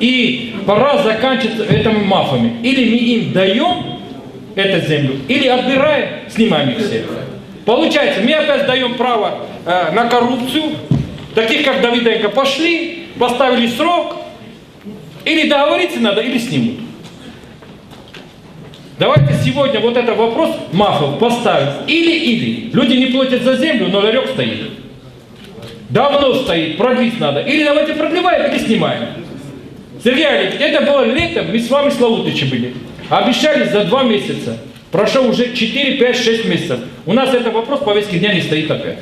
И пора заканчивать этими мафами. Или мы им даем эту землю, или отбираем, снимаем их всех. Получается, мы опять даем право э, на коррупцию. Таких, как Давиденко, пошли, поставили срок. Или договориться надо, или снимут. Давайте сегодня вот этот вопрос мафов поставим. Или-или. Люди не платят за землю, но ларек стоит. Давно стоит, продлить надо. Или давайте продлеваем, или снимаем. Сергей Олегович, это было летом, мы с вами в Славутиче были. Обещали за два месяца. Прошло уже 4, 5, 6 месяцев. У нас этот вопрос повестки дня не стоит опять.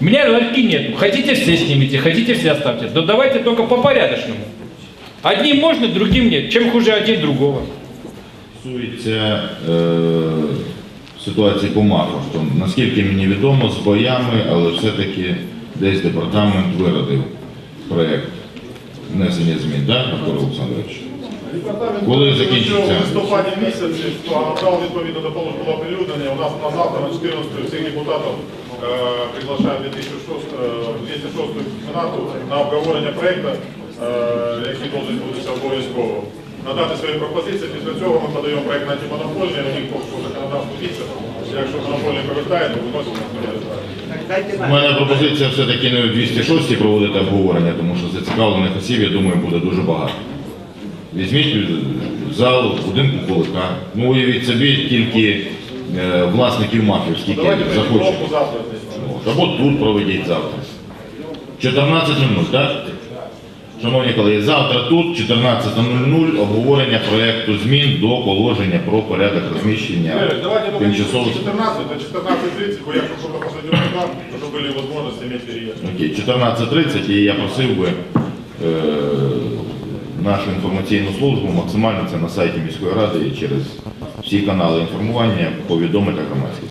У меня ларьки нету. Хотите все снимите, хотите все оставьте. Да давайте только по порядочному. Одним можно, другим нет. Чем хуже один другого. стосується е, ситуації по МАФу, що наскільки мені відомо, з боями, але все-таки десь департамент вирадив проєкт Внесення змін, так, Микола Олександрович? Коли закінчиться? В листопаді місяці надав відповідно до що було оприлюднення. У нас на завтра на 14 всіх депутатів е, приглашають 2006, е, 206 Сенату на обговорення проєкту, е, який должен бути обов'язково. Надати свої пропозиції, після цього ми подаємо проєкт на антимонопольний, у них поки що законодавство дійсно. Якщо монопольний повертає, то виносимо на. У мене пропозиція все-таки не в 206 проводити обговорення, тому що зацікавлених осіб, я думаю, буде дуже багато. Візьміть зал будинку Кулика. Ну, уявіть собі, тільки е, власників мафів, скільки захочуть. Або тут проведіть завтра. 14.00, так? Шановні колеги, завтра тут 14.00 обговорення проєкту змін до положення про порядок розміщення Давайте пока не тимчасових. 14, а 14.30, бо якщо що по последньому году, то щоб були можливості мати переїзд. Окей, 14.30 і я просив би е, нашу інформаційну службу максимально це на сайті міської ради і через всі канали інформування повідомити громадськість.